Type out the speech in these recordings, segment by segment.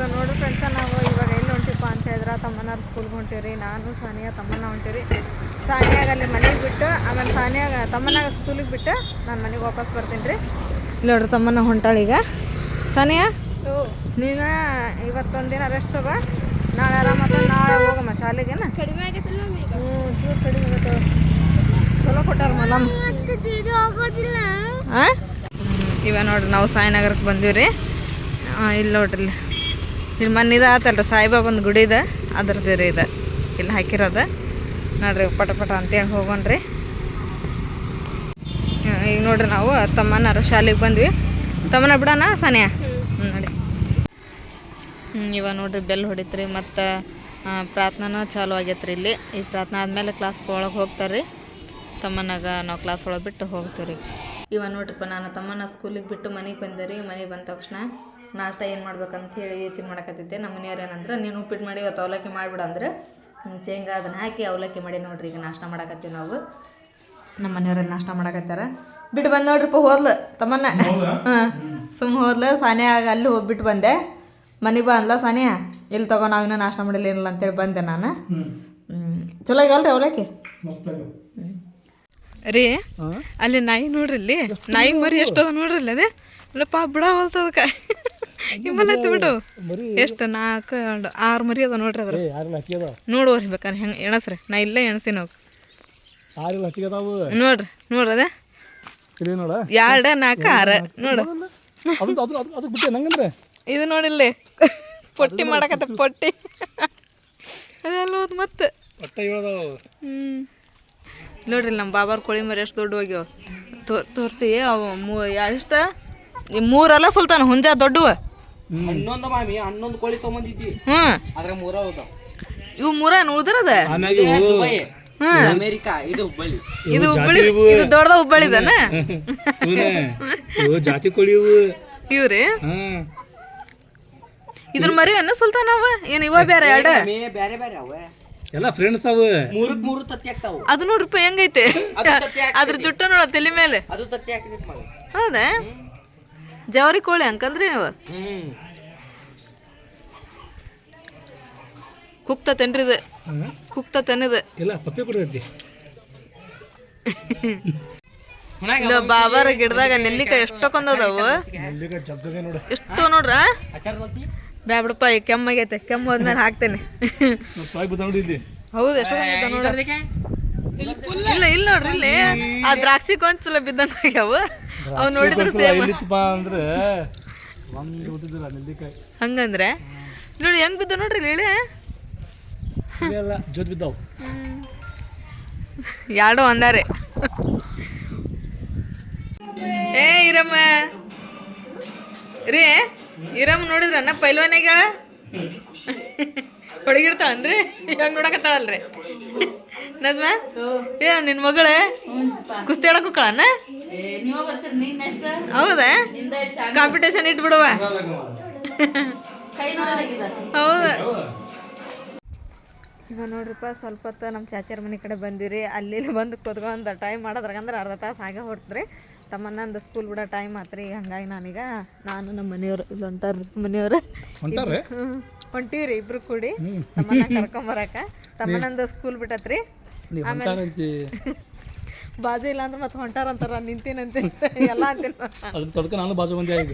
So ನೋಡ್ರಿ friends ನಾವು ಇವಾಗ ಎಲ್ಲಿ ಹೊಂಟಿಪ್ಪ ಅಂತ ಹೇಳಿದ್ರೆ ತಮ್ಮನಾರ ಸ್ಕೂಲ್ಗೆ ಹೊಂಟೀವಿ ನಾನು ಸಾನಿಯಾ ತಮ್ಮನ ಹೊಂಟೀವಿ ಸಾನಿಯಾಗ ಅಲ್ಲಿ ಮನೆಗೆ ಬಿಟ್ಟು ಆಮೇಲೆ ಸಾನಿಯಾಗ ತಮ್ಮನಾಗ ಸ್ಕೂಲಿಗೆ ಬಿಟ್ಟು ನಾನು ಮನೆಗೆ ವಾಪಸ್ ಬರ್ತೀನಿ ರೀ. ಇಲ್ಲಿ ನೋಡ್ರಿ ತಮ್ಮನ ಈಗ. ಸಾನಿಯಾ ನೀನು ಇವತ್ತೊಂದು ದಿನ ರೆಸ್ಟ್ ತಗೋ. ನಾಳೆ ಆರಾಮತ್ತ ನಾಳೆ ಹೋಗಮ್ಮ ಶಾಲೆಗೆನ ಕಡಿಮೆ ಆಗೈತಲ್ಲ ಹ್ಞೂ ಚೂರು ಕಡಿಮೆ ಆಗತ್ತೆ ಚಲೋ ಕೊಟ್ಟಾರ ಮಲಮ್ ಹಾಂ ಇವ ನೋಡ್ರಿ ನಾವು ಸಾಯಿನಗರಕ್ಕೆ ಬಂದೀವಿ ರೀ ಇಲ್ಲಿ ನೋಡ್ರಿ ಇಲ್ಲಿ ಮನೆ ಮೊನ್ನೆ ಇದು, ಆತಲ್ರಿ. ಸಾಯಿಬಾಬಂದು ಗುಡಿ ಇದೆ, ಅದ್ರದ್ದು ರೀ ಇದು. ಇಲ್ಲಿ ಹಾಕಿರೋದು. ನೋಡ್ರಿ, ಪಟ ಪಟ ಅಂತೇಳಿ ಹೋಗೋಣ್ರಿ. ಈಗ ನೋಡ್ರಿ ನಾವು ತಮ್ಮನಾರ ಶಾಲೆಗೆ ಬಂದ್ವಿ. ತಮ್ಮನ ಬಿಡೋಣ, ಸನಿಯ? ಹ್ಞೂ ನೋಡಿ. ಇವಾಗ ನೋಡ್ರಿ, ಬೆಲ್ ಹೊಡಿತ್ರಿ, ಮತ್ತು ಪ್ರಾರ್ಥನೂ ಚಾಲು ಆಗೈತ್ರಿ ಇಲ್ಲಿ. ಈ ಪ್ರಾರ್ಥನೆ ಆದಮೇಲೆ ಕ್ಲಾಸ್ ಒಳಗೆ ಹೋಗ್ತಾರೆ ರೀ ತಮ್ಮನಾಗ ನಾವು ಕ್ಲಾಸ್ ಒಳಗೆ ಬಿಟ್ಟು ಹೋಗ್ತೀವಿ ರೀ ಇವ ನೋಡ್ರಿಪ್ಪ, ನಾನು ತಮ್ಮನ ಸ್ಕೂಲಿಗೆ ಬಿಟ್ಟು ಮನೆಗೆ ಬಂದೆ ರೀ. ಮನೆಗೆ ಬಂದ ತಕ್ಷಣ ನಾಷ್ಟ ಏನು ಮಾಡ್ಬೇಕಂತ ಹೇಳಿ ಯೋಚನೆ ಮಾಡಕತ್ತಿದ್ದೆ. ನಮ್ಮ ಮನೆಯವ್ರು ಏನಂದ್ರೆ ನೀನು ಉಪ್ಪಿಟ್ಟು ಮಾಡಿ ಇವತ್ತು ಅವಲಕ್ಕಿ ಮಾಡಿಬಿಡು ಅಂದ್ರೆ ಶೇಂಗಾ ಅದನ್ನು ಹಾಕಿ ಅವಲಕ್ಕಿ ಮಾಡಿ ನೋಡ್ರಿ ಈಗ ನಾಷ್ಟ ಮಾಡಕತ್ತೀವಿ ನಾವು. ನಮ್ಮ ಮನೆಯವರೆಲ್ಲ ನಾಷ್ಟ ಮಾಡಕತ್ತಾರ. ಬಿಟ್ಟು ಬಂದು ನೋಡ್ರಿಪ್ಪ ಹೋದ್ಲು ತಮ್ಮನ್ನ. ಹಾಂ ಸುಮ್ಮ ಹೋದ್ಲು ಸಾನ್ಯಾಗ ಅಲ್ಲಿ ಹೋಗ್ಬಿಟ್ಟು ಬಂದೆ. ಮನೆಗೆ ಬಾ ಅಂದ್ಲ ಸಾನಿಯಾ ಇಲ್ಲಿ ತಗೋ ನಾವಿನ್ನೂ ನಾಷ್ಟ ಮಾಡಿಲ್ಲ ಏನಿಲ್ಲ ಅಂತೇಳಿ ಬಂದೆ ನಾನು. ಚಲೋ ಆಗಲ್ರಿ ಅವಲಕ್ಕಿ? ರೀ ಅಲ್ಲಿ ನಾಯಿ ನೋಡ್ರಿ ಇಲ್ಲಿ ನಾಯಿ ಮರಿ ಎಷ್ಟದ ನೋಡ್ರಿ ಅಲ್ಲಿ ಅದೇ. ಅಲ್ಲಪ್ಪ ಬಿಡ ಹೊಲ್ತದಕ್ಕ ಬಿಡು. ಎಷ್ಟು ನಾಲ್ಕು ಆರು ಮರಿ ಅದ ನೋಡ್ರಿ ಅದ್ರ ನೋಡುವರಿ ಬೇಕಾದ್ರೆ ಹೆಂಗೆ ಎಣಸ್ರಿ. ನಾ ಇಲ್ಲೇ ಎಣಸಿ ನಾವು ನೋಡ್ರಿ ನೋಡ್ರಿ ಅದೇ. ಎರಡು ನಾಲ್ಕು ಆರ. ನೋಡು. ಅದು ಅದು ಅದು ಅದಕ್ಕೆ ಬಿಟ್ಟೆ ಇದು ನೋಡಿಲ್ಲ. ಪೊಟ್ಟಿ ಮಾಡಕತ್ತ ಪೊಟ್ಟಿ. ಅದೆಲ್ಲ ಹೋದ್ ಮತ್ತೆ. ಹ್ಞೂ ನೋಡ್ರಿ ನಮ್ಮ ಬಾಬಾರ್ ಕೋಳಿ ಮರಿ ಎಷ್ಟು ದೊಡ್ಡ ಹೋಗ್ಯಾವ. ತೋರ್ ತೋರಿಸಿ ಅವು ಮೂ ಎಷ್ಟು? ಈ ಮೂರಲ್ಲ ಸುಲ್ತಾನ ಹುಂಜ ದೊಡ್ಡವ. ಹನ್ನೊಂದು ಮಾಮಿ ಹನ್ನೊಂದು ಕೋಳಿ ತೊಗೊಂಬಂದಿದ್ದಿ. ಹ್ಮ್. ಅದ್ರ ಮೂರ ಹೋದ ಇವು ಮೂರ ಉಳ್ದಿರದ? ಆಮ್ಯಾಗ ದುಬೈ ಅಮೇರಿಕಾ ಇದು ಹುಬ್ಬಳ್ಳಿ. ಇದು ಹುಬ್ಬಳ್ಳಿ ಇದು ದೊಡ್ಡದ ಹುಬ್ಬಳ್ಳಿದನ ಇವು ಜಾತಿ ಕೋಳಿ ಇವು. ಇವ್ರಿ ಹಾಂ ಇದ್ರ ಮರಿ ಅನ್ನ ಸುಲ್ತಾನ ಅವ? ಏನ್ ಇವ ಬೇರೆ ಎರಡ? ಮೇ ಬ್ಯಾರೆ ಬ್ಯಾರೆ ಅವ. ಎಲ್ಲ ಫ್ರೆಂಡ್ಸ್ ಅವು. ಮೂರಕ್ ಮೂರು ತತ್ತಿ ಆಗ್ತಾವು. ಅದು ನೋಡ್ರಪ್ಪ ಹೆಂಗೈತೆ? ಅದು ತತ್ತಿ ಅದ್ರ ಜುಟ್ಟ ನೋಡ ತಲೆ ಮೇಲೆ. ಅದು ತತ್ತಿ ಹಾಕಿದ್ ಮಗ. ಹೌದಾ? ಜವರಿ ಕೋಳಿ ಅಂಕಂದ್ರಿ ನೀವು ಕುಕ್ತ ಕುಕ್ತತೇನ್ರಿ ಕುಕ್ತ. ಕುಕ್ತತೇನಿದು ಇಲ್ಲ ಪಪ್ಪಿ ಕೊಡ್ತೈತಿ ಇಲ್ಲ ಬಾಬಾರ ಗಿಡದಾಗ ನೆಲ್ಲಿಕಾಯಿ ಜಗ್ಗದೆ ನೋಡ. ಎಷ್ಟು ನೋಡ್ರ? ಬ್ಯಾಬಿಡಪ್ಪ ಈಗ ಕೆಮ್ಮಾಗೈತೆ ಕೆಮ್ಮು ಹೋದ್ಮೇಲೆ ಹಾಕ್ತೇನೆ. ಹೌದು ಎಷ್ಟು ನೋಡ್ರಿ ಇಲ್ಲ ಇಲ್ಲ ನೋಡ್ರಿ ಇಲ್ಲಿ ಆ ದ್ರಾಕ್ಷಿ ಕೊಂಚಲ ಬಿದ್ದಂಗಾಗ್ಯಾವ ಅವ್ ನೋಡಿದ್ರೆ ಸೇಮ್. ಅಂದ್ರೆ ಹಂಗಂದ್ರೆ? ನೋಡಿ ಹೆಂಗ್ ಬಿದ್ದ ನೋಡ್ರಿ ಇಲ್ಲಿ ಇಳೆ ಇಲ್ಲ ಯಾಡೋ ಅಂದಾರೆ. ಏ ಇರಮ್ಮ ರೀ ಇರಮ್ಮ ನೋಡಿದ್ರನ್ನ ಪೈಲ್ವಾನಾಗ್ಯಾಳ ಹೊಡಗಿಡ್ತಾಳನ್ರಿ ಹೆಂಗ್ ನೋಡಕತ್ತಾಳಲ್ರಿ? ನಜ್ಮ? ಏ ನಿನ್ ಮಗಳೇ? ಕುಸ್ತಿ ಆಡಕ್ ಹೋಗ್ಕಳನ್ನ ಹೌದಾ? ಕಾಂಪಿಟೇಷನ್ ಇಟ್ಬಿಡುವ. ಹೌದಾ. ಇವ ನೋಡ್ರಿಪ್ಪ ಸ್ವಲ್ಪ ಹೊತ್ತು ನಮ್ಮ ಚಾಚಾರ ಮನೆ ಕಡೆ ಬಂದಿರಿ. ಅಲ್ಲಿ ಇಲ್ಲಿ ಬಂದು ಕೂತ್ಕೊಂಡು ಟೈಮ್ ಮಾಡೋದ್ರಾಗಂದ್ರೆ ಅರ್ಧ ತಾಸು ಹಾಗೆ ಹೊರ್ತ್ರಿ ತಮ್ಮನ್ನಂದು ಸ್ಕೂಲ್ ಬಿಡೋ ಟೈಮ್ ಆತ್ರಿ. ಹಂಗಾಗಿ ನಾನೀಗ ನಾನು ನಮ್ಮ ಮನೆಯವರು ಇಲ್ಲಿ ಹೊಂಟಾರ್ರಿ? ಮನೆಯವರು ಹೊಂಟಾರೆ ಹೊಂಟೀವ್ರಿ ಇಬ್ರು ಕೂಡಿ. ತಮ್ಮನ್ನ ಕರ್ಕೊಂಬರಕ ತಮ್ಮನಂದ ಸ್ಕೂಲ್ ಬಿಟ್ಟತ್ರಿ. ಬಾಜು ಇಲ್ಲ ಅಂದ್ರೆ ಮತ್ತೆ ಹೊಂಟಾರಂತಾರ ನಿಂತೀನಂತೆ ಎಲ್ಲ ಅಂತೀನಿ. ನಾನು ಬಾಜು ಬಂದೆ ಈಗ.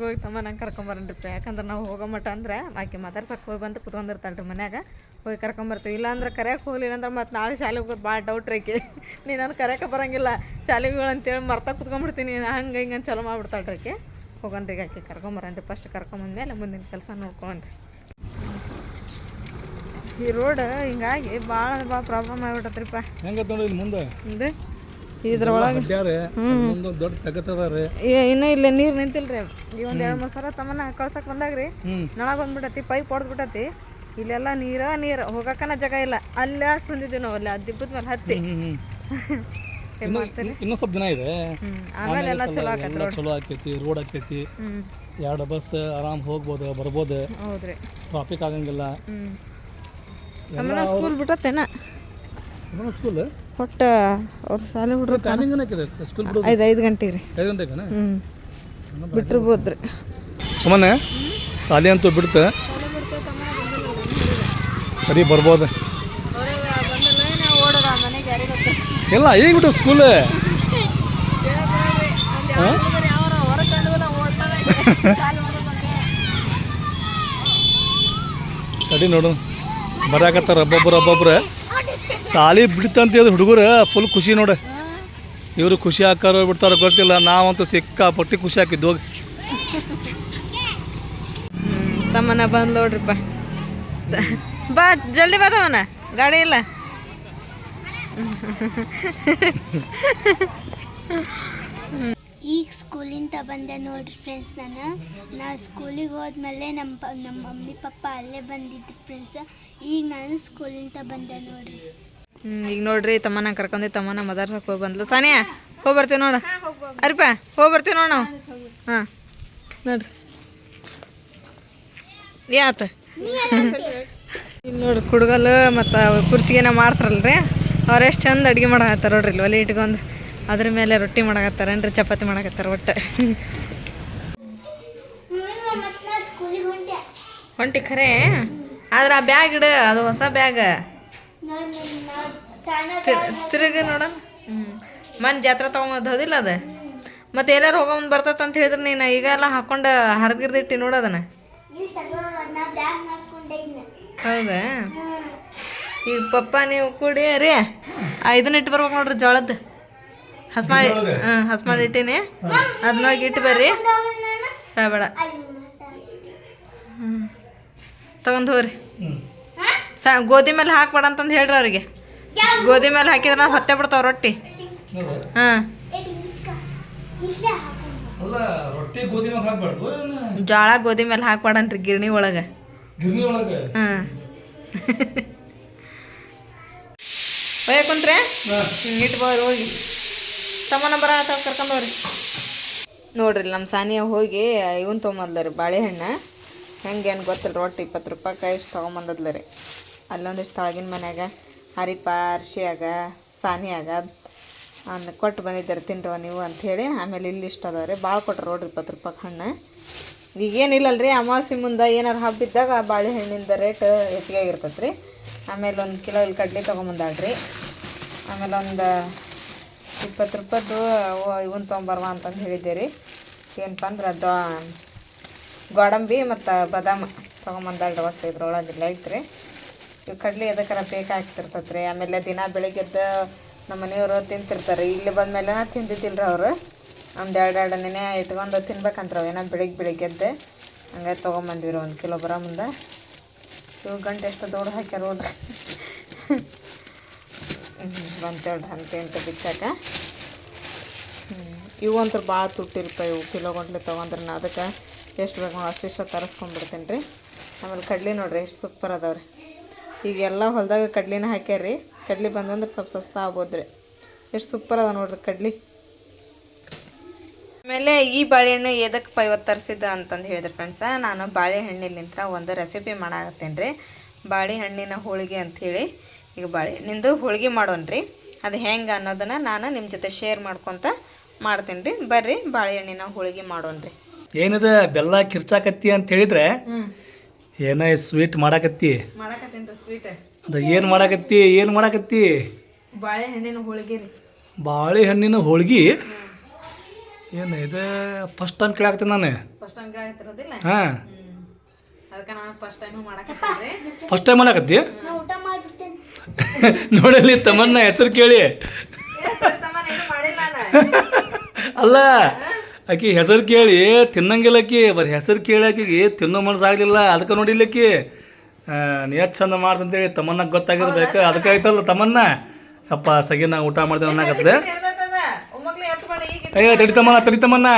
ಹೋಗಿ ತಮ್ಮ ನಂಗೆ ಕರ್ಕೊಂಬರನ್ರಿಪ್ಪ ಯಾಕಂದ್ರೆ ನಾವು ಹೋಗೋ ಮಟ್ಟ ಅಂದ್ರೆ ಆಕೆ ಮಾತಾಡ್ಸಕ್ಕೆ ಹೋಗಿ ಬಂದು ಕುತ್ಕೊಂಡಿರ್ತಾಳೆ ರೀ ಮನ್ಯಾಗ. ಹೋಗಿ ಕರ್ಕೊಂಬರ್ತೀವಿ ಇಲ್ಲಾಂದ್ರೆ ಕರೆಯಕ್ಕೆ ಹೋಗಲಿಲ್ಲ ಅಂದ್ರೆ ಮತ್ತೆ ನಾಳೆ ಶಾಲೆಗೆ ಹೋಗೋದು ಭಾಳ ಡೌಟ್ ರೀ ನೀನು ನೀ ನಾನು ಕರೆಯಕ್ಕೆ ಬರಂಗಿಲ್ಲ. ಶಾಲೆಗೆ ಹೋಗಂತೇಳಿ ಮರ್ತಾ ಕುತ್ಕೊಂಡ್ಬಿಡ್ತೀನಿ ಹಂಗೆ ಹಿಂಗೆ ಚಲೋ ಮಾಡ್ಬಿಡ್ತಾಳೆ ರೀ ಆಕೆ. ಹೋಗನ್ರಿ ಈಗ ಆಕೆ ಕರ್ಕೊಂಬರನ್ರಿ ಫಸ್ಟ್ ಕರ್ಕೊಂಬಂದ್ಮೇಲೆ ಮುಂದಿನ ಕೆಲಸ ನೋಡ್ಕೊಂಡ್ರಿ. ಈ ರೋಡ್ ಹಿಂಗಾಗಿ ಭಾಳ ಭಾಳ ಪ್ರಾಬ್ಲಮ್ ಆಗ್ಬಿಟ್ಟತ್ರಿಪ್ಪ. ಹೆಂಗತ್ ನೋಡಿ ಮುಂದೆ ಮುಂದೆ? ಇದು ಇದ್ರೊಳಗೆ? ಅಡ್ಡ್ಯಾರೆ ಮುಂದೆ ದೊಡ್ಡ ತಗತದಾರೆ ಇನ್ನೂ ಇಲ್ಲ ನೀರು ನಿಂತಿಲ್ರಿ. ಈ ಒಂದು ಎರಡು ಮೂರು ಸಲ ತಮ್ಮನ್ನ ಕಳ್ಸಕ್ ಬಂದಾಗ್ರಿ. ರೀ ನಳಗ ಬಂದ್ಬಿಟ್ಟತಿ ಪೈಪ್ ಹೊಡೆದ್ಬಿಟ್ಟತಿ ಇಲ್ಲೆಲ್ಲ ನೀರ ನೀರು. ಹೋಗಕ್ಕನ ಜಾಗ ಇಲ್ಲ. ಅಲ್ಲಿ ಆಸ್ ಬಂದಿದ್ದೀವಿ ನಾವು ಅಲ್ಲಿ ದಿಬ್ಬದ ಮೇಲೆ ಹತ್ತಿ. ಇನ್ನು ಇನ್ನೂ ಸ್ವಲ್ಪ ದಿನ ಇದೆ. ಆಮೇಲೆ ಎಲ್ಲ ಚಲೋ ಆಕೈತಿ ಎಲ್ಲ ಚಲೋ ಆಕೈತಿ ರೋಡ್ ಆಕೈತಿ. ಎರಡು ಬಸ್ ಆರಾಮ್ ಹೋಗ್ಬೋದು ಬರ್ಬೋದು. ಹೌದ್ರಿ. ಟ್ರಾಫಿಕ್ ಆಗಂಗಿಲ್ಲ. ಹ್ಮ್. ಸ್ಕೂಲ್ ಬಿಟ್ಟತ್ತೇನ? ಸ್ಕೂಲ್ ಒಟ್ಟು ಅವ್ರ ಶಾಲೆ ಹುಡ್ರು ಟೈಮಿಂಗ್ ಸ್ಕೂಲ್ ಬಿಡೋದು? ಐದು ಐದು ಗಂಟೆ ರೀ. ಐದು ಗಂಟೆಗೆ ಹ್ಞೂ ಬಿಟ್ಟಿರ್ಬೋದ್ರಿ ಸುಮ್ಮನೆ ಶಾಲೆ ಅಂತೂ ಬಿಡ್ತು. ಸರಿ ಬರ್ಬೋದು. ಇಲ್ಲ ಈಗ ಬಿಟ್ಟು ಸ್ಕೂಲ್ ತಡಿ ನೋಡು. ಬರಾಕತ್ತಾರ ಒಬ್ಬೊಬ್ರು ಒಬ್ಬೊಬ್ರು. ಸಾಲಿ ಬಿಡ್ತಂತ ಹೇಳಿದ್ರು ಹುಡುಗರು ಫುಲ್ ಖುಷಿ ನೋಡು. ಇವರು ಖುಷಿ ಹಾಕಾರೋ ಬಿಡ್ತಾರೋ ಗೊತ್ತಿಲ್ಲ. ನಾವಂತೂ ಸಿಕ್ಕಾಪಟ್ಟಿ ಖುಷಿ ಹಾಕಿದ್ದು. ಹೋಗಿ. ತಮ್ಮನ ಬಂದ್ ನೋಡ್ರಿಪ್ಪ ಬಾ. ಜಲ್ದಿ ಬಾ ತಮ್ಮನ ಗಾಡಿ ಇಲ್ಲ. ಈಗ ಸ್ಕೂಲಿಂದ ಬಂದೆ ನೋಡ್ರಿ ಫ್ರೆಂಡ್ಸ್ ನಾನು. ನಾ ಸ್ಕೂಲಿಗೆ ಹೋದ್ಮೇಲೆ ನಮ್ಮ ಪ ನಮ್ಮ ಮಮ್ಮಿ ಪಪ್ಪ ಅಲ್ಲೇ ಬಂದಿದ್ದು ಫ್ರೆಂಡ್ಸ್ ಈಗ ನಾನು ಸ್ಕೂಲಿಂದ ಬಂದೆ ನೋಡ್ರಿ. ಹ್ಮ್, ಈಗ ನೋಡ್ರಿ ತಮ್ಮನ ಕರ್ಕೊಂಡೆ ತಮ್ಮನ ಮದರ್ಸಕ್ಕೆ ಹೋಗಿ ಬಂದ್ಲು. ತಾನೇ ಹೋಗಿ ಬರ್ತೀವಿ ನೋಡ. ಅರಿಪ ಹೋಗಿ ಬರ್ತೀವಿ ನೋಡ ನಾವು. ಹಾಂ ನೋಡ್ರಿ. ಯಾತ ಇಲ್ಲಿ ನೋಡ್ರಿ ಕುಡ್ಗಲು ಮತ್ತು ಕುರ್ಚಿಗೆನ ಮಾಡ್ತಾರಲ್ರಿ. ಅವ್ರು ಎಷ್ಟು ಚಂದ ಅಡುಗೆ ಮಾಡಕತ್ತಾರ ನೋಡ್ರಿ ಇಲ್ಲಿ ಒಲೆ ಇಟ್ಕೊಂಡು ಅದ್ರ ಮೇಲೆ ರೊಟ್ಟಿ ಮಾಡಕತ್ತಾರೇನ್ರಿ ಚಪಾತಿ ಮಾಡಕತ್ತಾರ ಒಟ್ಟು. ಹೊಂಟೆ ಖರೆ? ಆದ್ರೆ ಆ ಬ್ಯಾಗ್ ಇಡು ಅದು ಹೊಸ ಬ್ಯಾಗ್. ತಿರುಗಿ ನೋಡೋಣ ಹ್ಞೂ ಮನ್ ಜಾತ್ರೆ ತೊಗೊಂಬಂದು ಹೋದಿಲ್ಲ ಅದು? ಮತ್ತೆ ಎಲ್ಲಾರು ಹೋಗೊಂಬಂದು ಬರ್ತೈತೆ ಅಂತ ಹೇಳಿದ್ರೆ ನೀನು ಈಗ ಎಲ್ಲ ಹಾಕೊಂಡು ಹರಿದಿರ್ದಿಟ್ಟಿ ನೋಡೋದನ್ನ ಅದನ್ನ. ಹೌದಾ? ಈಗ ಪಪ್ಪ ನೀವು ಕೂಡಿ ರೀ. ಆ ಇದನ್ನ ಇಟ್ಟು ಬರ್ಬೇಕು ನೋಡ್ರಿ ಜೋಳದ್ದು. ಹಸ್ಮಾಡಿ ಹಾಂ ಹಸ್ಮಾಡಿ ಇಟ್ಟೀನಿ. ಅದನ್ನ ಇಟ್ಟು ಬರ್ರಿ. ಬೇಡ. ಹ್ಞೂ ತಗೊಂಡು ಹೋಗ್ರಿ. ಸ ಗೋಧಿ ಮೇಲೆ ಹಾಕ್ಬೇಡ ಅಂತಂದು ಹೇಳ್ರಿ ಅವ್ರಿಗೆ. ಗೋಧಿ ಮೇಲೆ ಹಾಕಿದ್ರೆ ನಾವು ಹತ್ತೆ ಬಿಡ್ತಾವ ರೊಟ್ಟಿ. ಹಾಂ. ಜೋಳ ಗೋಧಿ ಮೇಲೆ ಹಾಕ್ಬೇಡನ್ರಿ ಗಿರಣಿ ಒಳಗೆ? ಹಾಂ. ಒಯ್ಯ ಕುಂತ್ರೆ? ಇಟ್ಟು ಬೋರಿ ಹೋಗಿ. ತಮ್ಮನ ಬರ ಕರ್ಕೊಂಡು ಹೋಗ್ರಿ. ನೋಡ್ರಿ ನಮ್ಮ ಸಾನಿಯ ಹೋಗಿ ಇವನ್ ತೊಗೊಂಬಂದ್ಲರಿ ಬಾಳೆಹಣ್ಣು. ಹೆಂಗೆ ಏನು ಗೊತ್ತಿಲ್ಲ ರೊಟ್ಟಿ ಇಪ್ಪತ್ತು ರೂಪಾಯಿ ಇಷ್ಟು ತೊಗೊಂಬಂದದ್ಲ ರೀ. ಅಲ್ಲೊಂದಿಷ್ಟು ತಳಗಿನ ಮನ್ಯಾಗ ಹರಿಪ ಅರ್ಶಿಯಾಗ ಸಾನಿಯಾಗ ಅನ್ನ ಕೊಟ್ಟು ಬಂದಿದ್ದಾರೆ ತಿನ್ರವ ನೀವು ಅಂಥೇಳಿ ಆಮೇಲೆ ಇಲ್ಲಿ ಇಷ್ಟ ಅದಾವ ರೀ. ಭಾಳ ಕೊಟ್ರು ನೋಡ್ರಿ ಇಪ್ಪತ್ತು ರೂಪಾಯಿ ಹಣ್ಣು. ಈಗೇನಿಲ್ಲಲ್ಲ ರೀ ಅಮಾವಾಸ್ಯೆ ಮುಂದೆ ಏನಾರು ಹಬ್ಬ ಇದ್ದಾಗ ಆ ಬಾಳೆಹಣ್ಣಿಂದ ರೇಟ್ ಹೆಚ್ಚಿಗೆ ಆಗಿರ್ತೈತೆ ರೀ ಆಮೇಲೆ ಒಂದು ಕಿಲೋ ಇಲ್ಲಿ ಕಡ್ಲೆ ತೊಗೊಂಬಂದಾಳ್ರಿ. ಆಮೇಲೆ ಒಂದು ಇಪ್ಪತ್ತು ರೂಪಾಯ್ದು ಇವನ್ ತೊಗೊಂಬರ್ವ ಅಂತಂದು ಹೇಳಿದ್ದೆ ರೀ ಏನಪ್ಪ ಅಂದ್ರೆ ಅದು ಗೋಡಂಬಿ ಮತ್ತು ಬಾದಾಮ ತೊಗೊಂಬಂದಾಳ್ರಿ ಒಟ್ಟು ಇದ್ರೊಳಗೆ ಐತ್ರಿ ಇವು ಕಡ್ಲೆ ಎದಕ್ಕಾರ ಬೇಕಾಗ್ತಿರ್ತೈತೆ ರೀ ಆಮೇಲೆ ದಿನ ಬೆಳಿಗ್ಗೆದ್ದು ನಮ್ಮ ಮನೆಯವರು ತಿಂತಿರ್ತಾರೆ. ಇಲ್ಲಿ ಬಂದಮೇಲೆ ತಿಂದಿದ್ದಿಲ್ಲ ಅವರು. ಒಂದು ಎರಡು ಎರಡು ನೆನೆ ಇಟ್ಕೊಂಡು ತಿನ್ಬೇಕಂತ್ರ ಏನೋ ಬೆಳಿಗ್ಗೆ ಬೆಳಿಗ್ಗೆದ್ದೆ. ಹಂಗಾಗಿ ತೊಗೊಂಬಂದಿರು ಒಂದು ಕಿಲೋ ಬರೋ ಮುಂದೆ. ಇವು ಗಂಟೆ ಎಷ್ಟು ದೊಡ್ಡ ಹಾಕ್ಯಾರ ನೋಡ್ರಿ ಬಂತೇಳ್ರಿ ಅಂತ ಎಂಟು ಬಿಚ್ಚಾಕ ಇವು ಅಂತೂ ಭಾಳ ತುಟ್ಟಿರ್ಪ ಇವು ಕಿಲೋ ಗಂಟ್ಲೆ ತೊಗೊಂಡ್ರೆ ನಾ ಅದಕ್ಕೆ ಎಷ್ಟು ಬೇಕು ಅಷ್ಟಿಷ್ಟು ತರಿಸ್ಕೊಂಡ್ಬಿಡ್ತೀನಿ ರೀ. ಆಮೇಲೆ ಕಡ್ಲಿ ನೋಡ್ರಿ, ಎಷ್ಟು ಸೂಪರ್ ಅದಾವ್ರಿ ಈಗ ಎಲ್ಲ ಹೊಲದಾಗ ಕಡ್ಲಿನ ಹಾಕ್ಯಾರ್ರಿ ಕಡ್ಲಿ ಬಂದಂದ್ರೆ ಸ್ವಲ್ಪ ಸಸ್ತಾ ಆಗ್ಬೋದ್ರಿ ಎಷ್ಟು ಸೂಪರ್ ಅದ ನೋಡ್ರಿ ಕಡ್ಲಿ. ಆಮೇಲೆ ಈ ಬಾಳೆಹಣ್ಣು ಎದಕ್ಕೆ ಇವತ್ತು ತರಿಸಿದ್ದ ಅಂತಂದು ಹೇಳಿದ್ರೆ ಫ್ರೆಂಡ್ಸ ನಾನು ಬಾಳೆಹಣ್ಣಿಲಿಂತ ಒಂದು ರೆಸಿಪಿ ಮಾಡಾಕತ್ತೇನೆ ರೀ ಬಾಳೆಹಣ್ಣಿನ ಹೋಳಿಗೆ ಅಂಥೇಳಿ ಈಗ ಬಾಳೆಹಣ್ಣಿಂದು ಹೋಳಿಗೆ ರೀ ಅದು ಹೆಂಗೆ ಅನ್ನೋದನ್ನು ನಾನು ನಿಮ್ಮ ಜೊತೆ ಶೇರ್ ಮಾಡ್ಕೊತ ಮಾಡ್ತೀನಿ ರೀ ಬರ್ರಿ ಬಾಳೆಹಣ್ಣಿನ ಹೋಳಿಗೆ ಮಾಡೋಣ ರೀ ಏನದ ಬೆಲ್ಲ ಕಿರ್ಚಾಕತ್ತಿ ಅಂತ ಹೇಳಿದ್ರೆ ಏನ ಸ್ವೀಟ್ ಮಾಡಾಕತ್ತಿ? ಸ್ವೀಟ್ ಅದ ಏನು ಮಾಡಾಕತ್ತಿ ಏನು ಮಾಡಾಕತ್ತಿ? ಬಾಳೆಹಣ್ಣಿನ ಹೋಳಿಗೆ ಬಾಳೆಹಣ್ಣಿನ ಹೋಳ್ಗಿ? ಏನು ಇದು? ಫಸ್ಟ್ ಟೈಮ್ ಕೇಳಾಕತ್ತೀನಿ ನಾನು. ಫಸ್ಟ್ ಟೈಮ್ ಹಾಂ. ಹ್ಞೂ ಅದಕ್ಕೆ ನಾನು ಫಸ್ಟ್ ಟೈಮು ಮಾಡಾಕತ್ತೀನಿ ಫಸ್ಟ್ ಟೈಮ್ ಮಾಡಾಕತ್ತಿ? ನೋಡಲಿ ತಮ್ಮನ್ನ ಹೆಸರು ಕೇಳಿ. ಅಲ್ಲ ಆಕಿ ಹೆಸರು ಕೇಳಿ ತಿನ್ನಂಗಿಲ್ಲ ಆಕಿ. ಬರೀ ಹೆಸರು ಕೇಳಿ ಆಕಿಗೆ ತಿನ್ನೋ ಮನಸ್ಸಾಗಲಿಲ್ಲ. ಅದಕ್ಕೆ ನೋಡಿಲ್ಲ ಆಕಿ. ನೀ ಎಷ್ಟು ಚಂದ ಮಾಡ್ತಂತೇಳಿ ತಮ್ಮನ್ನ ಗೊತ್ತಾಗಿರ್ಬೇಕು. ಅದಕ್ಕೆ ಆಯ್ತಲ್ಲ ತಮ್ಮನ್ನ. ಅಪ್ಪ ಸಗಿನ ಊಟ ಮಾಡ್ತೇವೆ ಅನ್ನಕತ್ತದೆ ಒಮ್ಮಕ್ಳು ಎತ್ತು ಮಾಡಿ ಈಗ ಅಯ್ಯೋ ತಡಿತಮ್ಮನ ತಡಿತಮ್ಮನ್ನ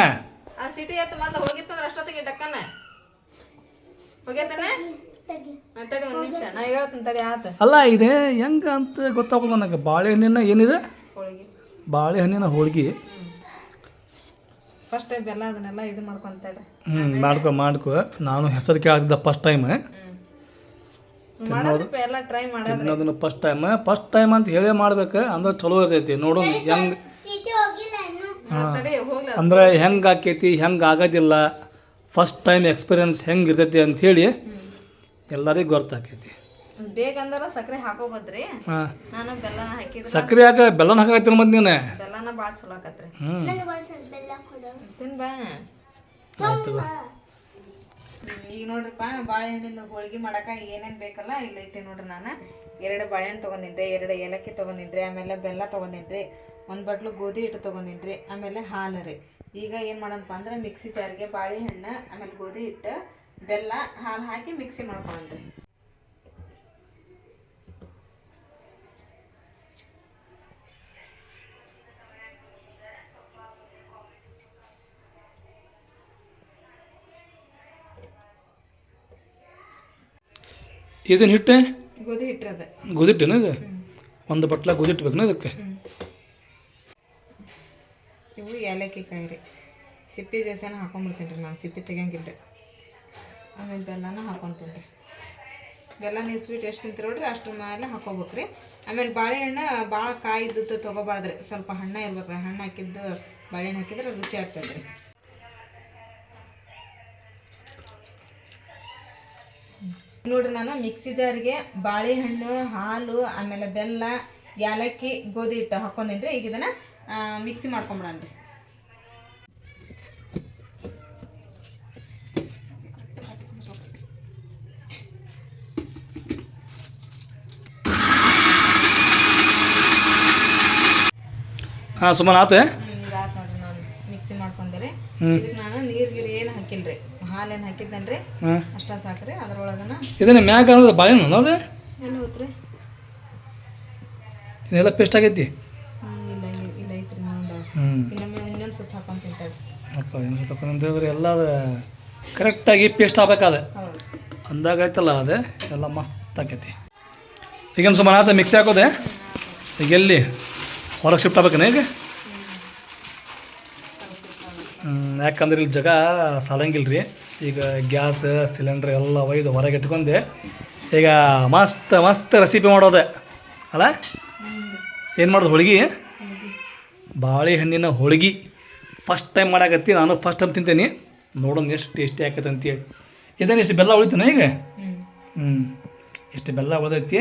ಆ ಸಿಟಿ ಎತ್ತು ಮೊದ್ಲು ಹೋಗಿತ್ತಂದ್ರೆ ಅಷ್ಟೊತ್ತಿಗೆ ಡಕ್ಕನ. ಹೋಗ್ಯತನ? ತಡಿ ಒಂದು ನಿಮಿಷ ನಾ ಹೇಳ್ತೀನಿ ತಡಿ ಆತ. ಅಲ್ಲ ಇದೆ ಹೆಂಗ ಅಂತ ಗೊತ್ತಾಗಲ್ಲ ನನಗೆ. ಬಾಳೆಹಣ್ಣಿನ ಏನಿದೆ? ಹೋಳಿಗೆ. ಬಾಳೆಹಣ್ಣಿನ ಹೋಳಿಗೆ. ಫಸ್ಟ್ ಬೆಲ್ಲ ಅದನ್ನೆಲ್ಲ ಇದು ಹ್ಞೂ ಮಾಡ್ಕೊ ಮಾಡ್ಕೊ. ನಾನು ಹೆಸರು ಕೇಳಿದ್ದ ಫಸ್ಟ್ ಟೈಮ್ ಎಲ್ಲ try first time first time ಅಂತ ಹೇಳೇ ಮಾಡ್ಬೇಕು ಅಂದ್ರೆ ಚಲೋ ಇರ್ತೈತಿ ನೋಡೋಣ ಹೆಂಗೆ ಸಿಟಿ ಹೋಗಿಲ್ಲ ಇನ್ನು ತಡಿ ಹೋಗ್ಲ ಅಂದ್ರೆ ಹೆಂಗೆ ಆಕೈತಿ ಹೆಂಗೆ ಆಗೋದಿಲ್ಲ. ಫಸ್ಟ್ ಟೈಮ್ ಎಕ್ಸ್ಪೀರಿಯನ್ಸ್ ಹೆಂಗೆ ಇರ್ತೈತಿ ಅಂಥೇಳಿ ಎಲ್ಲರಿಗೂ ಗೊತ್ತಾಕೈತಿ. ಬೇಕಂದ್ರೆ ಸಕ್ಕರೆ ಹಾಕೋಬದ್ರಿ. ಹಾಂ. ನಾನು ಬೆಲ್ಲನ ಹಾಕಿದ್ರೆ ಸಕ್ಕರೆ ಯಾಕೆ ಬೆಲ್ಲನ ಹಾಕತ್ತೀನಿ ಮತ್ತೆ ನೀನು? ಬೆಲ್ಲನ ಭಾಳ ಚಲೋ ಆಕತ್ರಿ. ಹ್ಞೂ ನನಗೆ ಒಂದು ಸ್ವಲ್ಪ ಬೆಲ್ಲ ಕೊಡು. ತಿನ್ ಬಾ. ಆಯ್ತು ಬಾ. ಈಗ ನೋಡ್ರಿಪ್ಪ ಬಾಳೆಹಣ್ಣಿನ ಹೋಳಿಗೆ ಮಾಡಕ ಏನೇನು ಬೇಕಲ್ಲ ಇಲ್ಲ ಐತೆ ನೋಡ್ರಿ ನಾನು. ಎರಡು ಬಾಳೆಹಣ್ಣು ತೊಗೊಂಡಿನ್ರಿ ಎರಡು ಏಲಕ್ಕಿ ತೊಗೊಂಡಿನ್ರಿ ಆಮೇಲೆ ಬೆಲ್ಲ ತೊಗೊಂಡಿನ್ರಿ. ಒಂದು ಬಟ್ಲು ಗೋಧಿ ಹಿಟ್ಟು ತೊಗೊಂಡಿನ್ರಿ ಆಮೇಲೆ ಹಾಲು ರೀ. ಈಗ ಏನು ಮಾಡೋಣಪ್ಪ ಅಂದ್ರೆ ಮಿಕ್ಸಿ ಜಾರಿಗೆ ಬಾಳೆಹಣ್ಣು ಆಮೇಲೆ ಗೋಧಿ ಹಿಟ್ಟು ಬೆಲ್ಲ ಹಾಲು ಹಾಕಿ ಮಿಕ್ಸಿ ಮಾಡ್ಕೊಳನ್ರಿ ಇದನ್ನ ಹಿಟ್ಟೆ? ಗೋಧಿ ಹಿಟ್ಟು ಅದ. ಹಿಟ್ಟನ ಇದು ಒಂದು ಬಟ್ಲ ಹಿಟ್ಟು ಬೇಕನ ಇದಕ್ಕೆ ಏಲಕ್ಕಿ ಕಾಯಿ ರೀ ಸಿಪ್ಪಿ ಜೇಸನ ಹಾಕೊಂಡ್ಬಿಡ್ತೀನಿ ರೀ ನಾನು. ಸಿಪ್ಪಿ ತೆಗಿಯಂಗಿಲ್ಲ ರೀ ಆಮೇಲೆ ಬೆಲ್ಲನ ಹಾಕೊತೀನಿ ರೀ ಬೆಲ್ಲ ನೀವು ಸ್ವೀಟ್ ಎಷ್ಟು ತಿಂತೀರಿ ನೋಡ್ರಿ ಅಷ್ಟ್ರ ಮೇಲೆ ಹಾಕೋಬೇಕು ರೀ ಆಮೇಲೆ ಬಾಳೆಹಣ್ಣು ಭಾಳ ಕಾಯಿ ಇದ್ದದ್ದು ತೊಗೋಬಾರ್ದ್ರಿ. ಸ್ವಲ್ಪ ಹಣ್ಣ ಇರ್ಬೇಕು ರೀ ಹಣ್ಣು ಹಾಕಿದ್ದು ಬಾಳೆಹಣ್ಣು ಹಾಕಿದ್ರೆ ರುಚಿ ಆಗ್ತದೆ ರೀ ನೋಡ್ರಿ ನಾನು ಮಿಕ್ಸಿ ಜಾರಿಗೆ ಬಾಳೆಹಣ್ಣು, ಹಾಲು, ಆಮೇಲೆ ಬೆಲ್ಲ ಏಲಕ್ಕಿ ಗೋಧಿ ಹಿಟ್ಟು ಹಾಕೊಂಡಿನ್ರಿ ಈಗ ಇದನ್ನ ಮಿಕ್ಸಿ ಮಿಕ್ಸಿ ಮಾಡ್ಕೊಂಬಿಡನ್ರಿ ಹಾಂ ಸುಮ್ಮನೆ ಆತೆ ಆತ್ ನೋಡ್ರಿ ನಾನು ಮಿಕ್ಸಿ ಮಾಡ್ಕೊಂಡೆ ಹ್ಮ್. ಇದಕ್ಕೆ ನಾನು ನೀರು ಗೀರು ಏನು ಹಾಕಿಲ್ರಿ? ಹಾಲೇನು ಹಾಕಿದ್ದನ್ರಿ? ಹಾಂ. ಅಷ್ಟ ಸಾಕ್ರಿ ಅದ್ರೊಳಗನ. ಇದನ್ನ ಮ್ಯಾಗ ಅನ್ನೋದು ಬಾಳೆಹಣ್ಣು ಅದು ಎಲ್ಲಿ ಹೋತ್ರಿ? ಇದೆಲ್ಲ ಪೇಸ್ಟ್ ಆಗೈತಿ? ಹ್ಮ್, ಇಲ್ಲ ಇಲ್ಲ- ಇಲ್ಲ ಐತ್ರಿ ಇನ್ನೊಂದು ಹ್ಞೂ ಇನ್ನೊಮ್ಮೆ ಇನ್ನೊಂದು ಸುತ್ತ ಹಾಕೊಂಡ್ ತಿಂತಾಳ್ರಿ ತಗೊಂಡಿದ್ರೆ ಎಲ್ಲ ಕರೆಕ್ಟಾಗಿ ಪೇಸ್ಟ್ ಆಗ್ಬೇಕಾದ ಹೌದು. ಅಂದಾಗ ಆಯ್ತಲ್ಲ ಅದೇ ಎಲ್ಲ ಮಸ್ತ್ ಆಕೈತಿ. ಈಗೇನು ಸುಮಾರು ಆತ ಮಿಕ್ಸಿ ಹಾಕೋದೆ? ಈಗ ಎಲ್ಲಿ? ಹೊರಗೆ ಶಿಫ್ಟ್ ಆಗ್ಬೇಕೇನೆ ಈಗ ಯಾಕಂದ್ರೆ ಇಲ್ಲಿ ಜಾಗ ಸಾಲಂಗಿಲ್ಲ ರೀ ಈಗ ಗ್ಯಾಸ್, ಸಿಲಿಂಡ್ರ್ ಎಲ್ಲ ಒಯ್ದು ಹೊರಗೆ ಇಟ್ಕೊಂಡೆ. ಈಗ ಮಸ್ತ್ ಮಸ್ತ್ ರೆಸಿಪಿ ಮಾಡೋದೆ. ಅಲ್ಲ? ಏನು ಮಾಡೋದು, ಹೋಳಿಗೆ? ಬಾಳೆಹಣ್ಣಿನ ಹೋಳಿಗೆ. ಫಸ್ಟ್ ಟೈಮ್ ಮಾಡಾಕತ್ತಿ, ನಾನು ಫಸ್ಟ್ ಟೈಮ್ ತಿಂತೇನೆ. ನೋಡೋಣ ಎಷ್ಟು ಟೇಸ್ಟಿ ಆಕೈತೆ ಅಂತೇಳಿ ಇದೇನು ಇಷ್ಟು ಬೆಲ್ಲ ಉಳಿತಾನೆ ಈಗ? ಹ್ಞೂ ಇಷ್ಟು ಬೆಲ್ಲ ಉಳಿದೈತಿ.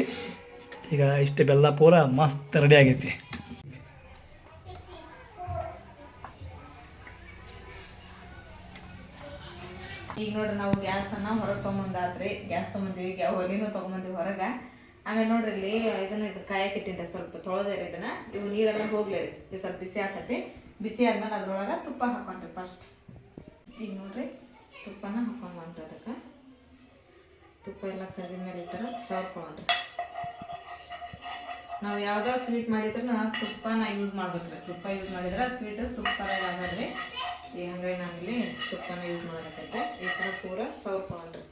ಈಗ ಇಷ್ಟು ಬೆಲ್ಲ ಪೂರ ಮಸ್ತ್ ರೆಡಿ ಆಗೈತಿ. ಈಗ ನೋಡ್ರಿ ನಾವು ಗ್ಯಾಸನ್ನು ಹೊರಗೆ ತೊಗೊಂಬಂದಾತ್ರಿ. ಗ್ಯಾಸ್ ತೊಗೊಂಬಂದಿವಿ ಗ್ಯಾ ಒಲಿನೂ ತೊಗೊಂಬಂದಿವಿ ಹೊರಗೆ. ಆಮೇಲೆ ನೋಡ್ರಿ ಇಲ್ಲಿ ಇದನ್ನ ಇದು ಕಾಯಕ್ಕೆ ಸ್ವಲ್ಪ ತೊಳೆದೇರಿ ಇದನ್ನ. ಇವು ನೀರೆಲ್ಲ ಹೋಗ್ಲಿ ರೀ, ಇದು ಸ್ವಲ್ಪ ಬಿಸಿ ಆಕತಿ ಬಿಸಿ ಆದ್ಮೇಲೆ ಅದ್ರೊಳಗೆ ತುಪ್ಪ ಹಾಕೊಂಡ್ರಿ ಫಸ್ಟ್ ಈಗ ನೋಡ್ರಿ, ತುಪ್ಪನ ಹಾಕೊಂಡು ಅದಕ್ಕೆ. ತುಪ್ಪ ಎಲ್ಲ ಕರಿದ ಮೇಲೆ ಈ ಥರ ಸವರ್ಕೊಂಡ್ರಿ ನಾವು ಯಾವುದೋ ಸ್ವೀಟ್ ಮಾಡಿದ್ರೆ ನಾವು ತುಪ್ಪನ ಯೂಸ್ ಮಾಡ್ಬೇಕ್ರಿ. ತುಪ್ಪ ಯೂಸ್ ಮಾಡಿದ್ರೆ ಸ್ವೀಟ್ ಸೂಪರಾಗಿ ಆಗೋದ್ರಿ ಈಗ ಹಂಗಾಗಿ ನಾನಿಲ್ಲಿ ತುಪ್ಪನ ಯೂಸ್ ಮಾಡಬೇಕೈತೆ ಈ ಥರ ಪೂರ ಸವರ್ಕೊಂಡ್ರಿ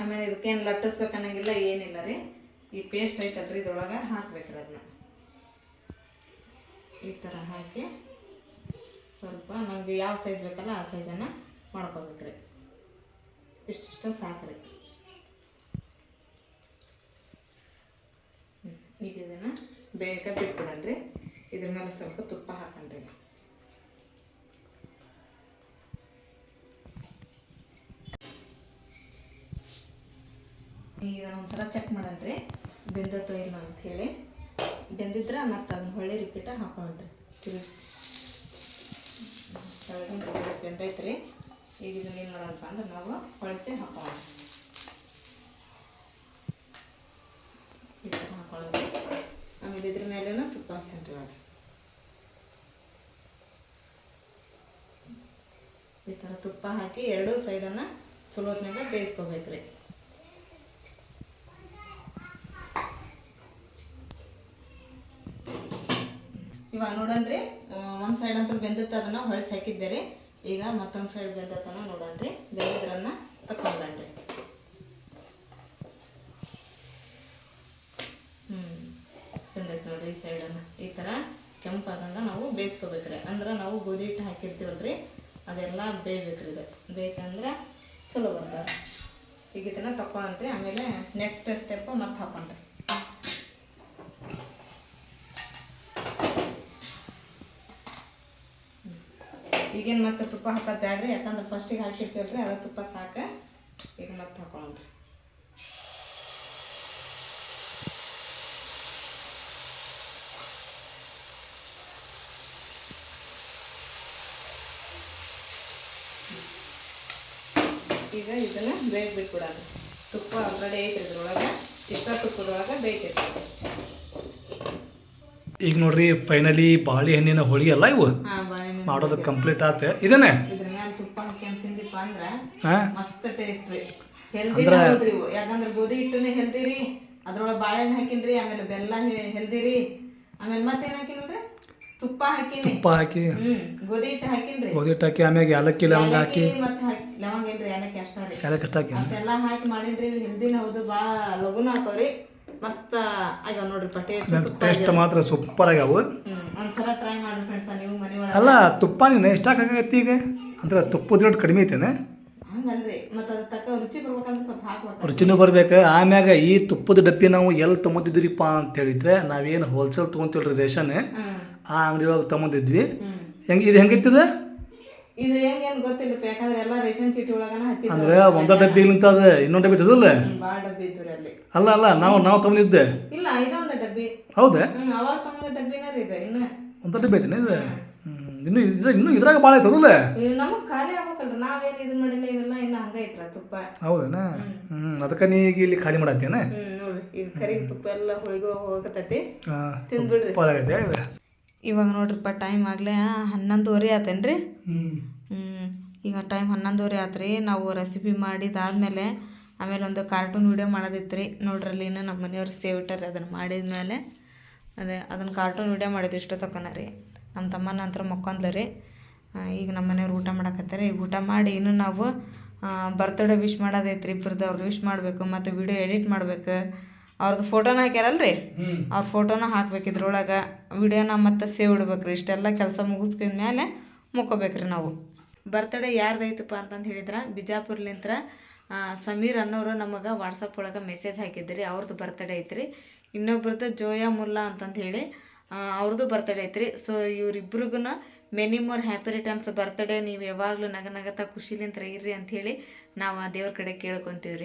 ಆಮೇಲೆ ಇದಕ್ಕೇನು ಲಟ್ಟಿಸ್ಬೇಕು ಅನ್ನಂಗಿಲ್ಲ, ಏನಿಲ್ಲ ರೀ. ಈ ಪೇಸ್ಟ್ ಐತಲ್ರಿ ಇದ್ರೊಳಗೆ ಹಾಕ್ಬೇಕ್ರಿ ಅದನ್ನ ಈ ಥರ ಹಾಕಿ ಸ್ವಲ್ಪ ನಮಗೆ ಯಾವ ಸೈಜ್ ಬೇಕಲ್ಲ ಆ ಸೈಜನ್ನು ಮಾಡ್ಕೋಬೇಕ್ರಿ. ಇಷ್ಟಿಷ್ಟ ಸಾಕ್ರಿ. ಈಗ ಇದನ್ನು ಬೇಗ ಬಿಟ್ಬಿಡಲ್ರಿ ಇದ್ರ ಮೇಲೆ ಸ್ವಲ್ಪ ತುಪ್ಪ ಹಾಕಣ್ರಿ. ಇದನ್ನ ಒಂದ್ಸಲ ಚೆಕ್ ಮಾಡಲ್ರಿ ಬೆಂದತ್ತೋ ಇಲ್ಲ ಅಂತ ಹೇಳಿ. ಬೆಂದಿದ್ರೆ ಮತ್ತೆ ಅದನ್ನ ಹೊಳ್ಳಿ ರಿಪೀಟ ಹಾಕೊಂಡ್ರಿ ತಿರುಗಿಸಿ. ಬೆಂದೈತೆ ರೀ ಈಗ ಇದನ್ನ ಏನು ಮಾಡೋಣಪ್ಪ ಅಂದ್ರೆ ನಾವು ಹೊಳಸಿ ಹಾಕೋಣ ಹಾಕೊಳ್ಳೋದು ಆಮೇಲೆ ಇದ್ರ ಮೇಲೇನು ತುಪ್ಪ ಹಚ್ಚನ್ರಿ ಈ ಥರ ತುಪ್ಪ ಹಾಕಿ ಎರಡೂ ಸೈಡನ್ನು ಚಲೋತ್ನಾಗ ಬೇಯಿಸ್ಕೋಬೇಕ್ರಿ. ಇವಾಗ ನೋಡನ್ರಿ ಒಂದು ಸೈಡ್ ಅಂತ ಬೆಂದತ್ತ ಅದನ್ನ ಹೊಳಸಿ ಹಾಕಿದ್ದೆ ಈಗ ಮತ್ತೊಂದು ಸೈಡ್ ಬೆಂದತನ ನೋಡನ್ರಿ, ಬೆಂದಿದ್ರನ್ನ ತಕೊಂಡನ್ರಿ. ಹ್ಞೂ ಬೆಂದೈತೆ ನೋಡ್ರಿ ಈ ಸೈಡನ್ನು ಈ ಥರ ಕೆಂಪಾದಂಗೆ ನಾವು ಬೇಯಿಸ್ಕೋಬೇಕ್ರಿ. ಅಂದ್ರೆ ನಾವು ಗೋಧಿ ಹಿಟ್ಟು ಹಾಕಿರ್ತೀವಲ್ರಿ, ಅದೆಲ್ಲ ಬೇಯ್ಬೇಕ್ರಿ ಇದು. ಬೇಕಂದ್ರೆ ಚಲೋ ಬರ್ತಾರೆ ಈಗ ಇದನ್ನ ತಕೊಂಡ್ರಿ ಆಮೇಲೆ ನೆಕ್ಸ್ಟ್ ಸ್ಟೆಪ್ ಮತ್ತೆ ಹಾಕೊಂಡ್ರಿ ಈಗೇನು ಈಗೇನು ಮತ್ತೆ ತುಪ್ಪ ಹಾಕೋದು ಬ್ಯಾಡ್ರಿ ಯಾಕಂದ್ರೆ ಫಸ್ಟಿಗೆ ಹಾಕಿರ್ತೀವಲ್ರಿ ಅದ ತುಪ್ಪ ಸಾಕ. ಈಗ ಮತ್ತೆ ಹಾಕೊಳ್ಳೋಣ್ರಿ. ಈಗ ಇದನ್ನ ಬೇಗ ಬಿಟ್ಬಿಡೋದು ತುಪ್ಪ ಆಲ್ರೆಡಿ ಐತೆ ಇದ್ರೊಳಗೆ. ಚಿಕ್ಕ ತುಪ್ಪದೊಳಗೆ ಬೇಯ್ತೈತಿ ಈಗ ನೋಡ್ರಿ ಫೈನಲಿ ಬಾಳೆಹಣ್ಣಿನ ಹೋಳಿಗೆ ಅಲ್ಲ ಇವು? ಹಾಂ ಮಾಡೋದು ಕಂಪ್ಲೀಟ್ ಆತ. ಇದೇನೆ ಇದ್ರ ಮೇಲೆ ತುಪ್ಪ ಹಾಕ್ಯಂಡ್ ತಿಂದಿಪ್ಪ ಅಂದ್ರ ಹಾ? ಮಸ್ತ್ ಟೇಸ್ಟ್ ರೀ. ಹೆಲ್ದಿ ಹೌದ್ರಿ ಇವು. ಯಾಕಂದ್ರ ಗೋಧಿ ಹಿಟ್ಟುನು ಹೆಲ್ದಿ ರೀ. ಅದ್ರೊಳಗೆ ಬಾಳೆಹಣ್ಣು ಹಾಕಿನ್ರಿ ಆಮೇಲೆ ಬೆಲ್ಲ ಹೆಲ್ದಿ ರೀ. ಆಮೇಲೆ ಮತ್ತೇನ್ ಹಾಕಿನಂದ್ರೆ ತುಪ್ಪ ಹಾಕಿನಿ. ತುಪ್ಪ ಹಾಕಿ. ಹ್ಮ್ ಗೋಧಿ ಹಿಟ್ಟು ಹಾಕಿನ್ರಿ. ಗೋಧಿ ಹಿಟ್ಟು ಹಾಕಿ ಆಮ್ಯಾಗ ಏಲಕ್ಕಿ ಲವಂಗ ಹಾಕಿ. ಮತ್ತೆ ಹಾಕಿ ಲವಂಗ ಏನ್ರಿ ಏಲಕ್ಕಿ ಅಷ್ಟ ರೀ. ಏಲಕ್ಕಿ ಅಷ್ಟ ಹಾಕಿ. ಅಷ್ಟೆಲ್ಲ ಹಾಕಿ ಮಾಡಿನ್ರಿ ಹೆಲ್ದಿನ ಹೌದು ಬಾಳ ಲಘುನ ಹಾಕೋರಿ ಮಸ್ತ್ ಆಗ್ಯಾವ ನೋಡ್ರಿಪ್ಪ ಟೇಸ್ಟ್ ಸೂಪರ್ ಟೇಸ್ಟ್ ಮಾತ್ರ ಸೂಪರ್ ಆಗ್ಯಾವು. ಒಂದ್ಸಲ ಟ್ರೈ ಮಾಡಿ ಫ್ರೆಂಡ್ಸ್ ನೀವು ಮನೆ ಒಳಗೆ. ಅಲ್ಲ ತುಪ್ಪ ನೀನು ಎಷ್ಟು ಹಾಕಾಗತ್ತೆ ಈಗ? ಅಂದ್ರೆ ತುಪ್ಪದ ರೇಟ್ ಕಡಿಮೆ ಐತೇನೆ? ಹಂಗಲ್ರಿ ಮತ್ತೆ ಅದ್ರ ತಕ್ಕ ರುಚಿ ಬರ್ಬೇಕಂದ್ರೆ ಸ್ವಲ್ಪ ಹಾಕ್ಬೇಕು. ರುಚಿನೂ ಬರ್ಬೇಕು. ಆಮ್ಯಾಗ ಈ ತುಪ್ಪದ ಡಬ್ಬಿ ನಾವು ಎಲ್ಲಿ ತೊಗೊಂಡಿದ್ರಿಪ್ಪ ಅಂತ ಹೇಳಿದ್ರೆ ನಾವೇನು ಹೋಲ್ಸೇಲ್ ತೊಗೊಂತೀವಲ್ರಿ ರೇಷನ್. ಆ ಅಂಗಡಿ ಒಳಗೆ ತೊಗೊಂಡಿದ್ವಿ ಹೆಂಗೆ ಇದು ಹೆಂಗಿತ್ತದ ಇದು ಹೆಂಗೇನ್ ಗೊತ್ತಿಲ್ಲ ಯಾಕಂದ್ರೆ ಎಲ್ಲ ರೇಷನ್ ಚೀಟಿ ಒಳಗನ ಹಚ್ಚಿದ್ರು. ಅಂದ್ರೆ ಒಂದ ಡಬ್ಬಿ ನಿಂತ ಅದ ಇನ್ನೊಂದು ಡಬ್ಬಿ ಇದ್ದಲ್ಲ ಭಾಳ ಡಬ್ಬಿ ಇದ್ದು ಅಲ್ಲಿ. ಅಲ್ಲ ಅಲ್ಲ ನಾವು ನಾವು ತಗೊಂಡಿದ್ದೆ. ಇಲ್ಲ ಇದೊಂದು ಡಬ್ಬಿ. ಹೌದಾ? ಹ್ಮ್ ಅವಾಗ ತಗೊಂಡ ಡಬ್ಬಿನ ಇದೆ ಇದು ಇನ್ನು. ಒಂದ ಡಬ್ಬಿ ಐತೇನೆ ಇದು? ಇನ್ನು ಇದ್ರ ಇನ್ನು ಇದ್ರಾಗ ಭಾಳ ಐತಿ ಅದಲ್ಲ? ನಮಗೆ ಖಾಲಿ ಆಗ್ಬೇಕಲ್ರಿ ನಾವೇನ್ ಇದನ್ ಮಾಡಿಲ್ಲ ಇವೆಲ್ಲ ಇನ್ನ ಹಂಗ ಐತ್ರ ತುಪ್ಪ. ಹೌದನಾ? ಹ್ಮ್. ಅದಕ್ಕೆ ನೀ ಈಗ ಇಲ್ಲಿ ಖಾಲಿ ಮಾಡತ್ತೇನೆ ನೋಡ್ರಿ ಈಗ ಕರಿ ತುಪ್ಪ ಎಲ್ಲ ಹೋಳಿಗೆ ತಿನ್ಬಿಡ್ರಿ ಇದು. ಇವಾಗ ನೋಡ್ರಿಪ್ಪ ಟೈಮ್ ಆಗಲೇ ಹನ್ನೊಂದುವರೆ ಆತೇನು ರೀ ಹ್ಮ್. ಈಗ ಟೈಮ್ ಹನ್ನೊಂದುವರೆ ಆತ್ರಿ ನಾವು ರೆಸಿಪಿ ಮಾಡಿದಾದ್ಮೇಲೆ ಆಮೇಲೆ ಒಂದು ಕಾರ್ಟೂನ್ ವಿಡಿಯೋ ಮಾಡೋದಿತ್ತು ರೀ ನೋಡ್ರಲ್ಲಿ ಇನ್ನು ನಮ್ಮ ಮನೆಯವ್ರು ಸೇವ್ ಇಟ್ಟಾರೆ ಅದನ್ನು ಮಾಡಿದ್ಮೇಲೆ ಅದೇ ಅದನ್ನು ಕಾರ್ಟೂನ್ ವಿಡಿಯೋ ಮಾಡಿದ್ವಿ ಇಷ್ಟ ತಕೊನ ರೀ. ನಮ್ಮ ತಮ್ಮನ ನಂತರ ಮಕ್ಕೊಂದ್ಲ ರೀ. ಈಗ ನಮ್ಮ ಮನೆಯವ್ರು ಊಟ ಮಾಡಕತ್ತಾರೆ. ಈಗ ಊಟ ಮಾಡಿ ಇನ್ನು ನಾವು ಬರ್ತಡೇ ವಿಶ್ ಮಾಡೋದೈತ್ರಿ. ಇಬ್ಬರದ್ದು ಅವ್ರದ್ದು ವಿಶ್ ಮಾಡಬೇಕು ಮತ್ತು ವಿಡಿಯೋ ಎಡಿಟ್ ಮಾಡ್ಬೇಕು. ಅವ್ರದ್ದು ಫೋಟೋನ ಹಾಕ್ಯಾರಲ್ರಿ? ಅವ್ರ ಫೋಟೋನ ಹಾಕ್ಬೇಕು ಇದ್ರೊಳಗೆ ವಿಡಿಯೋನ ಮತ್ತೆ ಸೇವ್ ಇಡ್ಬೇಕ್ರಿ. ಇಷ್ಟೆಲ್ಲ ಕೆಲಸ ಮುಗಿಸ್ಕೊಂಡ ಮೇಲೆ ಮುಕ್ಕೋಬೇಕ್ರಿ ನಾವು. ಬರ್ತಡೇ ಯಾರ್ದೈತಪ್ಪ ಅಂತಂದು ಹೇಳಿದ್ರೆ ಬಿಜಾಪುರ್ಲಿಂತ್ರ ಸಮೀರ್ ಅನ್ನೋರು ನಮಗೆ ವಾಟ್ಸಪ್ ಒಳಗೆ ಮೆಸೇಜ್ ಹಾಕಿದ್ರಿ. ಅವ್ರದ್ದು ಬರ್ತಡೇ ಐತ್ರಿ. ಇನ್ನೊಬ್ರದ್ದು ಜೋಯಾ ಮುಲ್ಲಾ ಅಂತಂದು ಹೇಳಿ ಅವ್ರದ್ದು ಬರ್ತಡೇ ಐತ್ರಿ. So ಇವರಿಬ್ರಿಗೂ many more happy returns birthday. ನೀವು ಯಾವಾಗಲೂ ನಗ ನಗತ ಖುಷಿಲಿಂತ ಇರ್ರಿ ಅಂತ ಹೇಳಿ ನಾವು ಆ ದೇವ್ರ ಕಡೆ ಕೇಳ್ಕೊತೀವಿ ರೀ